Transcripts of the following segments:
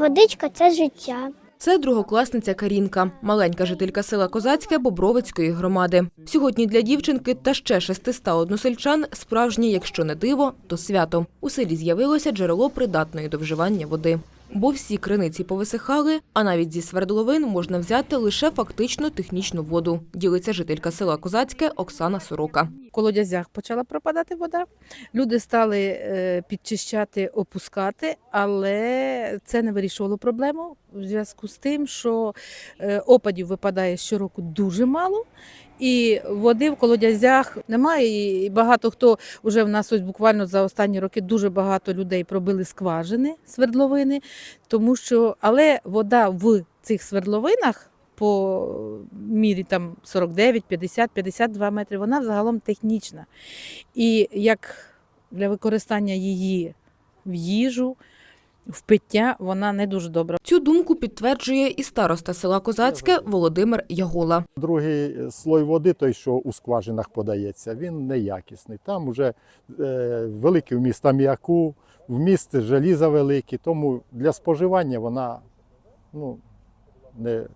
Водичка це життя. Це другокласниця Карінка, маленька жителька села Козацьке Бобровицької громади. Сьогодні для дівчинки та ще 600 односельчан справжнє, якщо не диво, то свято. У селі з'явилося джерело придатної до вживання води. Бо всі криниці повисихали, а навіть зі свердловин можна взяти лише фактично технічну воду. Ділиться жителька села Козацьке Оксана Сорока. В колодязях почала пропадати вода. Люди стали е, підчищати, опускати, але це не вирішувало проблему в зв'язку з тим, що е, опадів випадає щороку дуже мало. І води в колодязях немає. І багато хто вже в нас ось буквально за останні роки дуже багато людей пробили скважини, свердловини, тому що але вода в цих свердловинах по мірі там 49, 50, 52 метри, вона взагалом технічна. І як для використання її в їжу, в пиття, вона не дуже добра. Цю думку підтверджує і староста села Козацьке Володимир Ягола. Другий слой води, той, що у скважинах подається, він неякісний. Там вже е, великий вміст аміаку, вміст желіза великий, тому для споживання вона ну, не,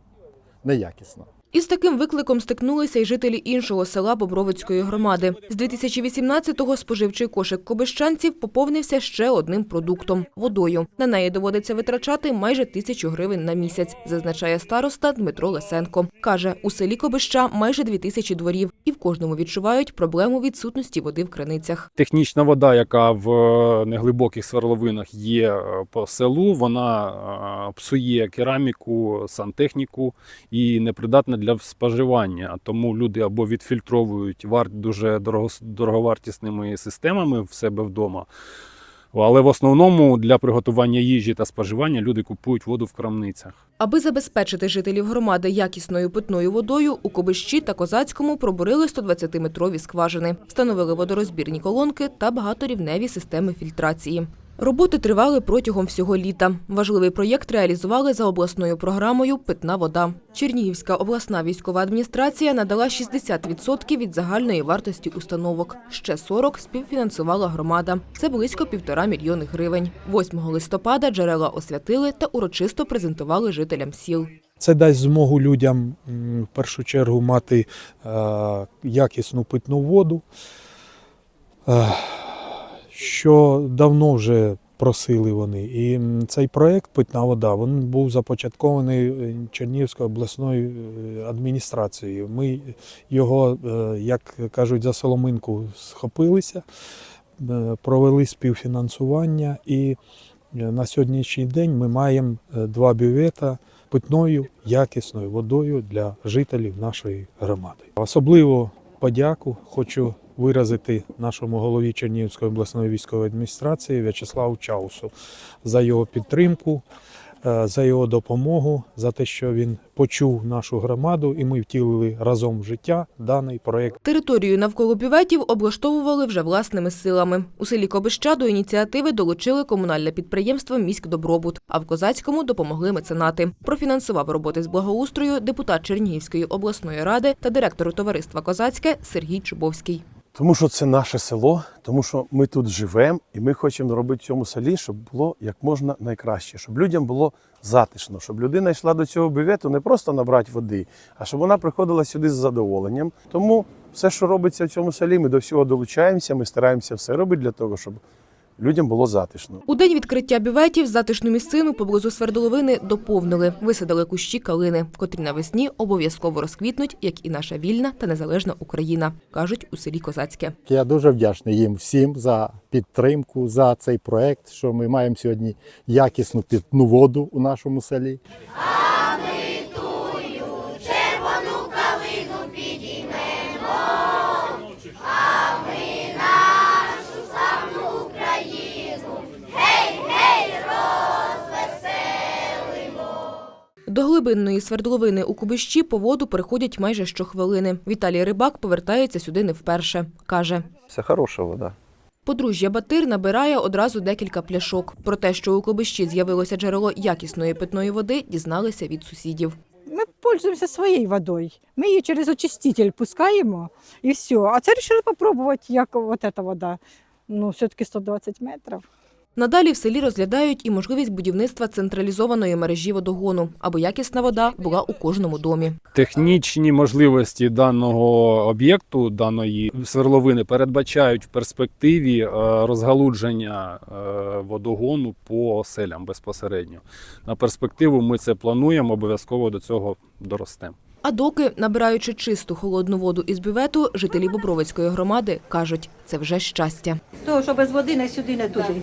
неякісна. Із таким викликом стикнулися й жителі іншого села Бобровицької громади. З 2018-го споживчий кошик кобищанців поповнився ще одним продуктом – водою. На неї доводиться витрачати майже тисячу гривень на місяць, зазначає староста Дмитро Лесенко. Каже, у селі Кобища майже дві тисячі дворів, і в кожному відчувають проблему відсутності води в криницях. Технічна вода, яка в е, неглибоких сверловинах є е, по селу, вона е, псує кераміку, сантехніку і непридатна для споживання. Тому люди або відфільтровують вар дуже дорого- дороговартісними системами в себе вдома. Але в основному для приготування їжі та споживання люди купують воду в крамницях. Аби забезпечити жителів громади якісною питною водою, у Кобищі та Козацькому пробурили 120-метрові скважини, встановили водорозбірні колонки та багаторівневі системи фільтрації. Роботи тривали протягом всього літа. Важливий проєкт реалізували за обласною програмою Питна вода. Чернігівська обласна військова адміністрація надала 60% від загальної вартості установок. Ще 40 співфінансувала громада. Це близько півтора мільйони гривень. 8 листопада джерела освятили та урочисто презентували жителям сіл. Це дасть змогу людям в першу чергу мати е, якісну питну воду, е, що давно вже просили вони. І цей проєкт Питна вода він був започаткований е, Чернігівською обласною е, адміністрацією. Ми його, е, як кажуть, за соломинку схопилися, провели співфінансування і на сьогоднішній день ми маємо два бювета питною якісною водою для жителів нашої громади. Особливо подяку хочу виразити нашому голові Чернігівської обласної військової адміністрації В'ячеславу Чаусу за його підтримку, е, за його допомогу, за те, що він почув нашу громаду, і ми втілили разом в життя даний проєкт. Територію навколо бюветів облаштовували вже власними силами. У селі Кобища до ініціативи долучили комунальне підприємство «Міськдобробут», а в Козацькому допомогли меценати. Профінансував роботи з благоустрою депутат Чернігівської обласної ради та директор товариства «Козацьке» Сергій Чубовський. Тому що це наше село, тому що ми тут живемо, і ми хочемо робити в цьому селі, щоб було як можна найкраще, щоб людям було затишно, щоб людина йшла до цього бювету не просто набрати води, а щоб вона приходила сюди з задоволенням. Тому все, що робиться в цьому селі, ми до всього долучаємося, ми стараємося все робити для того, щоб людям було затишно. У день відкриття бюветів затишну місцину поблизу Свердловини доповнили, висадили кущі калини, котрі навесні обов'язково розквітнуть, як і наша вільна та незалежна Україна, кажуть у селі Козацьке. Я дуже вдячний їм всім за підтримку, за цей проект, що ми маємо сьогодні якісну питну воду у нашому селі. До глибинної свердловини у Кубищі по воду переходять майже щохвилини. Віталій Рибак повертається сюди не вперше. Каже, Це хороша вода. подружжя Батир набирає одразу декілька пляшок. Про те, що у Кубищі з'явилося джерело якісної питної води, дізналися від сусідів. Ми пользуємося своєю водою. Ми її через очиститель пускаємо і все. А це вирішили спробувати, як от ця вода. Ну, все-таки 120 метрів. Надалі в селі розглядають і можливість будівництва централізованої мережі водогону, аби якісна вода була у кожному домі. Технічні можливості даного об'єкту, даної сверловини, передбачають в перспективі е, розгалудження е, водогону по оселям безпосередньо. На перспективу ми це плануємо, обов'язково до цього доростемо. А доки, набираючи чисту холодну воду із бювету, жителі Бобровицької громади кажуть, це вже щастя. Того, що без води не сюди, не туди.